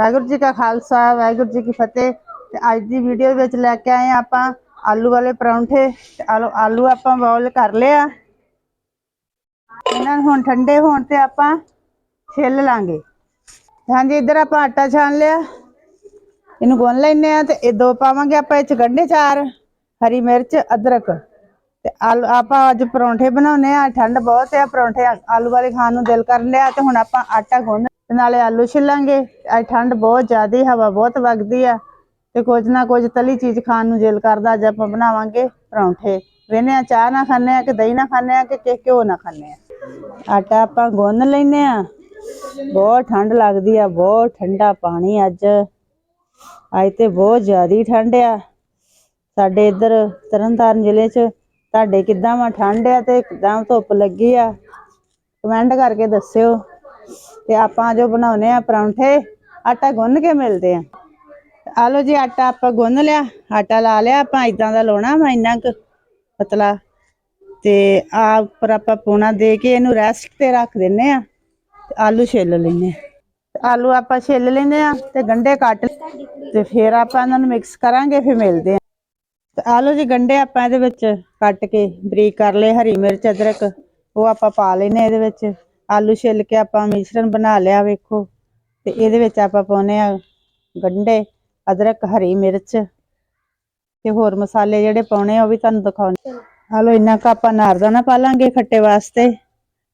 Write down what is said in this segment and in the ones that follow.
ਵਾਹਿਗੁਰੂ ਜੀ ਕਾ ਖਾਲਸਾ, ਵਾਹਿਗੁਰੂ ਜੀ ਕੀ ਫਤਿਹ। ਤੇ ਅੱਜ ਦੀ ਵੀਡੀਓ ਵਿੱਚ ਲੈ ਕੇ ਆਏ ਹਾਂ ਆਪਾਂ ਆਲੂ ਵਾਲੇ ਪਰੌਂਠੇ। ਤੇ ਆਲੂ ਆਪਾਂ ਬੋਇਲ ਕਰ ਲਿਆ ਇਹਨਾਂ ਨੂੰ ਹੁਣ ਠੰਡੇ ਹੋਣ ਤੇ ਆਪਾਂ ਛਿੱਲ ਲਾਂਗੇ। ਹਾਂਜੀ, ਇੱਧਰ ਆਪਾਂ ਆਟਾ ਛਾਣ ਲਿਆ। ਇਹਨੂੰ ਗੁੰਨ ਲੈਨੇ ਆ ਤੇ ਇਹ ਦੋ ਪਾਵਾਂਗੇ ਆਪਾਂ ਇਹ ਚ ਗੰਢੇ ਚਾਰ, ਹਰੀ ਮਿਰਚ, ਅਦਰਕ। ਤੇ ਆਲੂ, ਆਪਾਂ ਅੱਜ ਪਰੌਂਠੇ ਬਣਾਉਨੇ ਆ ਠੰਡ ਬਹੁਤ ਆ ਪਰੌਂਠੇ ਆਲੂ ਵਾਲੇ ਖਾਣ ਨੂੰ ਦਿਲ ਕਰਨ ਲਿਆ ਤੇ ਹੁਣ ਆਪਾਂ ਆਟਾ ਗੁੰਨ ਤੇ ਨਾਲੇ ਆਲੂ ਛਿੱਲਾਂਗੇ। ਅੱਜ ਠੰਡ ਬਹੁਤ ਜ਼ਿਆਦੀ, ਹਵਾ ਬਹੁਤ ਵਗਦੀ ਆ ਤੇ ਕੁਝ ਨਾ ਕੁਝ ਤਲੀ ਚੀਜ਼ ਖਾਣ ਨੂੰ ਦਿਲ ਕਰਦਾ, ਅੱਜ ਆਪਾਂ ਬਣਾਵਾਂਗੇ ਪਰੌਂਠੇ। ਵੇਨੇ ਆ, ਚਾਹ ਨਾ ਖਾਣੇ ਆ ਕਿ ਦਹੀਂ ਨਾ ਖਾਣੇ ਆ ਕਿ ਕਿ ਘਿਓ ਨਾ ਖਾਣੇ ਆ? ਆਟਾ ਆਪਾਂ ਗੁੰਨ ਲੈਨੇ ਆ। ਬਹੁਤ ਠੰਡ ਲੱਗਦੀ ਆ, ਬਹੁਤ ਠੰਡਾ ਪਾਣੀ ਅੱਜ। ਅੱਜ ਤੇ ਬਹੁਤ ਜ਼ਿਆਦੀ ਠੰਡ ਆ। ਸਾਡੇ ਇੱਧਰ ਤਰਨਤਾਰਨ ਜ਼ਿਲ੍ਹੇ 'ਚ ਤੁਹਾਡੇ ਕਿੱਦਾਂ ਵਾ? ਠੰਡ ਆ ਤੇ ਕਿੱਦਾਂ ਧੁੱਪ ਲੱਗੀ ਆ? ਕਮੈਂਟ ਕਰਕੇ ਦੱਸਿਓ। ਤੇ ਆਪਾਂ ਜੋ ਬਣਾਉਨੇ ਆ ਪਰੌਂਠੇ, ਆਟਾ ਗੁੰਨ ਕੇ ਮਿਲਦੇ ਆ। ਆ ਲਓ ਜੀ, ਆਟਾ ਆਪਾਂ ਗੁੰਨ ਲਿਆ, ਆਟਾ ਲਾ ਲਿਆ, ਆਪਾਂ ਇਦਾਂ ਦਾ ਲਾਉਣਾ ਵਾ ਇੰਨਾ ਕੁ ਪਤਲਾ। ਤੇ ਆ ਉੱਪਰ ਆਪਾਂ ਪੋਣਾ ਦੇ ਕੇ ਇਹਨੂੰ ਰੈਸਟ ਤੇ ਰੱਖ ਦਿੰਨੇ ਆ ਆਲੂ ਛਿੱਲ ਲੈਨੇ ਆ। ਆਲੂ ਆਪਾਂ ਛਿੱਲ ਲੈਨੇ ਆ ਤੇ ਗੰਢੇ ਕੱਟ ਤੇ ਫਿਰ ਆਪਾਂ ਇਹਨਾਂ ਨੂੰ ਮਿਕਸ ਕਰਾਂਗੇ, ਫਿਰ ਮਿਲਦੇ ਆ। ਤੇ ਆਲੂ ਜੀ ਗੰਢੇ ਆਪਾਂ ਇਹਦੇ ਵਿੱਚ ਕੱਟ ਕੇ ਬਰੀਕ ਕਰ ਲਏ, ਹਰੀ ਮਿਰਚ, ਅਦਰਕ, ਉਹ ਆਪਾਂ ਪਾ ਲੈਨੇ ਇਹਦੇ ਵਿੱਚ। ਆਲੂ ਛਿੱਲ ਕੇ ਆਪਾਂ ਮਿਸ਼ਰਣ ਬਣਾ ਲਿਆ ਵੇਖੋ। ਤੇ ਇਹਦੇ ਵਿੱਚ ਆਪਾਂ ਪਾਉਨੇ ਆ ਗੰਢੇ, ਅਦਰਕ, ਹਰੀ ਮਿਰਚ ਤੇ ਹੋਰ ਮਸਾਲੇ ਜਿਹੜੇ ਪਾਉਣੇ ਆ ਉਹ ਵੀ ਤੁਹਾਨੂੰ ਦਿਖਾਉਣੇ। ਆਲੋ, ਇੰਨਾ ਕੁ ਆਪਾਂ ਨਾਰਦਾਨਾ ਪਾ ਲਾਂਗੇ ਖੱਟੇ ਵਾਸਤੇ।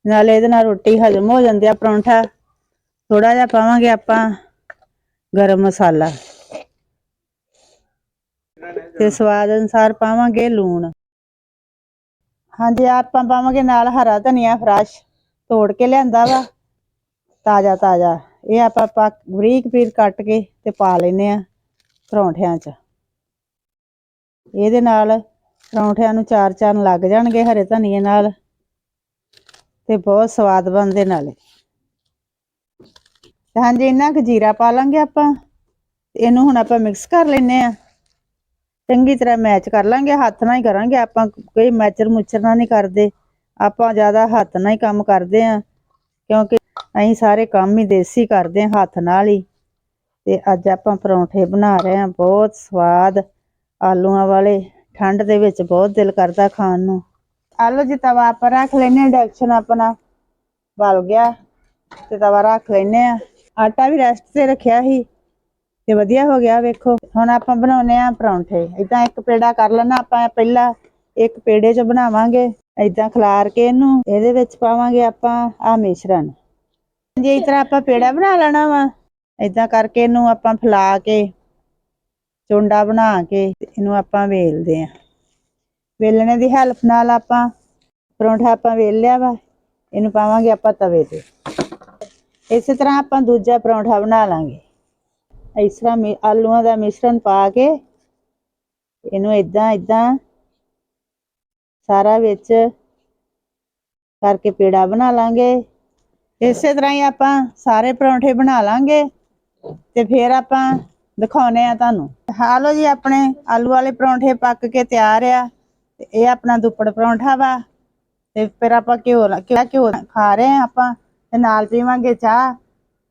ਨਾਲੇ ਇਹਦੇ ਨਾਲ ਰੋਟੀ ਹਜਮ ਹੋ ਜਾਂਦੀ ਆ, ਪਰੌਂਠਾ। ਥੋੜਾ ਜਿਹਾ ਪਾਵਾਂਗੇ ਆਪਾਂ ਗਰਮ ਮਸਾਲਾ। ਤੇ ਸਵਾਦ ਅਨੁਸਾਰ ਪਾਵਾਂਗੇ ਲੂਣ। ਹਾਂਜੀ ਆਪਾਂ ਪਾਵਾਂਗੇ ਨਾਲ ਹਰਾ ਧਨੀਆ ਫਰੈਸ਼। ਤੋੜ ਕੇ ਲਿਆਂਦਾ ਵਾ। ਤਾਜ਼ਾ ਤਾਜ਼ਾ। ਇਹ ਆਪਾਂ ਪਾ ਬਰੀਕ ਪੀਸ ਕੱਟ ਕੇ ਤੇ ਪਾ ਲੈਨੇ ਆ ਪਰੌਂਠਿਆਂ 'ਚ। ਇਹਦੇ ਨਾਲ ਪਰੌਂਠਿਆਂ ਨੂੰ ਚਾਰ ਚਾਰ ਲੱਗ ਜਾਣਗੇ ਹਰੇ ਧਨੀਏ ਨਾਲ ਤੇ ਬਹੁਤ ਸਵਾਦ ਬਣਦੇ ਨਾਲੇ। ਹਾਂਜੀ ਇਹਨਾਂ ਕੁ ਜੀਰਾ ਪਾ ਲਾਂਗੇ ਆਪਾਂ। ਇਹਨੂੰ ਹੁਣ ਆਪਾਂ ਮਿਕਸ ਕਰ ਲੈਨੇ ਆ ਚੰਗੀ ਤਰ੍ਹਾਂ ਮੈਚ ਕਰ ਲਾਂਗੇ। ਹੱਥ ਨਾਲ ਹੀ ਕਰਾਂਗੇ ਆਪਾਂ। ਕੋਈ ਮੈਚਰ ਮੁਚਰ ਨਾਲ ਨਹੀਂ ਕਰਦੇ। ਆਪਾਂ ਜ਼ਿਆਦਾ ਹੱਥ ਨਾਲ ਹੀ ਕੰਮ ਕਰਦੇ ਆ ਕਿਉਂਕਿ ਅਸੀਂ ਸਾਰੇ ਕੰਮ ਹੀ ਦੇਸੀ ਕਰਦੇ ਆ ਹੱਥ ਨਾਲ ਹੀ। ਤੇ ਅੱਜ ਆਪਾਂ ਪਰੌਂਠੇ ਬਣਾ ਰਹੇ ਆ ਬਹੁਤ ਸਵਾਦ ਆਲੂਆਂ ਵਾਲੇ, ਠੰਡ ਦੇ ਵਿੱਚ ਬਹੁਤ ਦਿਲ ਕਰਦਾ ਖਾਣ ਨੂੰ। ਆਲੂ ਜੀ ਤਵਾ ਆਪਾਂ ਰੱਖ ਲੈਨੇ ਇੰਡਕਸ਼ਨ ਆਪਣਾ ਬਲ ਗਿਆ, ਤੇ ਤਵਾ ਰੱਖ ਲੈਨੇ ਆ ਆਟਾ ਵੀ ਰੈਸਟ ਤੇ ਰੱਖਿਆ ਸੀ, ਤੇ ਵਧੀਆ ਹੋ ਗਿਆ ਵੇਖੋ। ਹੁਣ ਆਪਾਂ ਬਣਾਉਨੇ ਆ ਪਰੌਂਠੇ ਇਦਾਂ ਇੱਕ ਪੇੜਾ ਕਰ ਲੈਣਾ ਆਪਾਂ ਪਹਿਲਾਂ ਇੱਕ ਪੇੜੇ 'ਚ ਬਣਾਵਾਂਗੇ। ਇਦਾਂ ਖਲਾਰ ਕੇ ਇਹਨੂੰ, ਇਹਦੇ ਵਿੱਚ ਪਾਵਾਂਗੇ ਆਪਾਂ ਆ ਮਿਸ਼ਰਣ। ਜੇ ਇਸ ਤਰ੍ਹਾਂ ਆਪਾਂ ਪੇੜਾ ਬਣਾ ਲੈਣਾ ਵਾ। ਇਦਾਂ ਕਰਕੇ ਇਹਨੂੰ ਆਪਾਂ ਫਲਾ ਕੇ, ਚੁੰਡਾ ਬਣਾ ਕੇ ਇਹਨੂੰ ਆਪਾਂ ਵੇਲਦੇ ਆ। ਵੇਲਣੇ ਦੀ ਹੈਲਪ ਨਾਲ ਆਪਾਂ ਪਰੌਂਠਾ ਆਪਾਂ ਵੇਲ ਲਿਆ ਵਾ, ਇਹਨੂੰ ਪਾਵਾਂਗੇ ਆਪਾਂ ਤਵੇ ਤੇ। ਇਸੇ ਤਰ੍ਹਾਂ ਆਪਾਂ ਦੂਜਾ ਪਰੌਂਠਾ ਬਣਾ ਲਾਂਗੇ। ਇਸ ਤਰ੍ਹਾਂ ਮੀ- ਆਲੂਆਂ ਦਾ ਮਿਸ਼ਰਣ ਪਾ ਕੇ, ਇਹਨੂੰ ਇਦਾਂ ਇਦਾਂ ਸਾਰਾ ਵਿੱਚ ਕਰਕੇ ਪੇੜਾ ਬਣਾ ਲਾਂਗੇ। ਇਸੇ ਤਰ੍ਹਾਂ ਹੀ ਆਪਾਂ ਸਾਰੇ ਪਰੌਂਠੇ ਬਣਾ ਲਾਂਗੇ ਤੇ ਫਿਰ ਆਪਾਂ ਦਿਖਾਉਨੇ ਆ ਤੁਹਾਨੂੰ। ਹਾਲੋ ਜੀ, ਆਪਣੇ ਆਲੂ ਵਾਲੇ ਪਰੌਂਠੇ ਪੱਕ ਕੇ ਤਿਆਰ ਆ ਤੇ ਇਹ ਆਪਣਾ ਦੁੱਪੜ ਪਰੌਂਠਾ ਵਾ ਤੇ ਫਿਰ ਆਪਾਂ ਘਿਓ ਲਾ- ਘਿਓ ਖਾ ਰਹੇ ਆ ਆਪਾਂ ਤੇ ਨਾਲ ਪੀਵਾਂਗੇ ਚਾਹ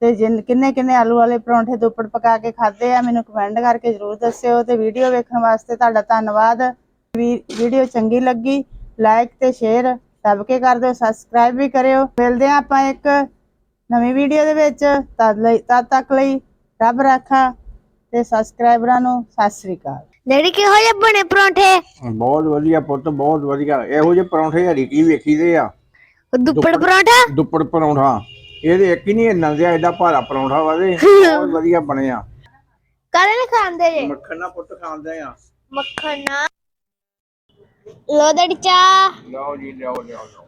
ਤੇ ਜਿਨ, ਕਿੰਨੇ ਕਿੰਨੇ ਆਲੂ ਵਾਲੇ ਪਰੌਂਠੇ ਦੁੱਪੜ ਪਕਾ ਕੇ ਖਾਦੇ ਆ, ਮੈਨੂੰ ਕਮੈਂਟ ਕਰਕੇ ਜਰੂਰ ਦੱਸਿਓ ਤੇ ਵੀਡੀਓ ਵੇਖਣ ਵਾਸਤੇ ਤੁਹਾਡਾ ਧੰਨਵਾਦ। ਵੀ- ਵੀਡੀਓ ਚੰਗੀ ਲੱਗੀ ਲਾਈਕ ਤੇ ਸ਼ੇਅਰ ਦਬ ਕੇ ਕਰ ਦਿਓ ਸਬਸਕ੍ਰਾਈਬ ਵੀ ਕਰਿਓ। ਮਿਲਦੇ ਆ ਆਪਾਂ ਇੱਕ ਨਵੀਂ ਵੀਡੀਓ ਦੇ ਵਿੱਚ। ਤਦ ਲਈ ਤਦ ਤੱਕ ਲਈ ਰੱਬ ਰਾਖਾ ਤੇ ਸਬਸਕ੍ਰਾਈਬਰਾਂ ਨੂੰ ਸਤਿ ਸ੍ਰੀ ਅਕਾਲ। ਡੈਡੀ ਕਿਹੋ ਜਿਹੇ ਬਣੇ ਪਰੌਂਠੇ? ਬਹੁਤ ਵਧੀਆ ਪੁੱਤ ਬਹੁਤ ਵਧੀਆ। ਇਹੋ ਜਿਹੇ ਪਰੌਂਠੇ ਹਰੀ ਕੀ ਵੇਖੀਦੇ ਆ? ਦੁੱਪੜ ਪਰੌਂਠਾ? ਦੁੱਪੜ ਪਰੌਂਠਾ। ਇਹਦੇ ਇੱਕ ਹੀ ਨਹੀਂ ਨੰਦਿਆ ਐਡਾ ਭਾਰਾ ਪਰੌਂਠਾ ਵਾਦੇ ਬਹੁਤ ਵਧੀਆ ਬਣਿਆ ਕਾਹਦੇ ਨਾਲ ਖਾਂਦੇ ਜੇ? ਮੱਖਣ ਨਾਲ ਪੁੱਤ ਖਾਂਦੇ ਆ। ਮੱਖਣ ਨਾਲ? ਲੋ ਡੈਡੀ ਚਾਹ। ਲਓ ਜੀ ਲਿਆਓ ਲਿਆਓ ਲਿਆਓ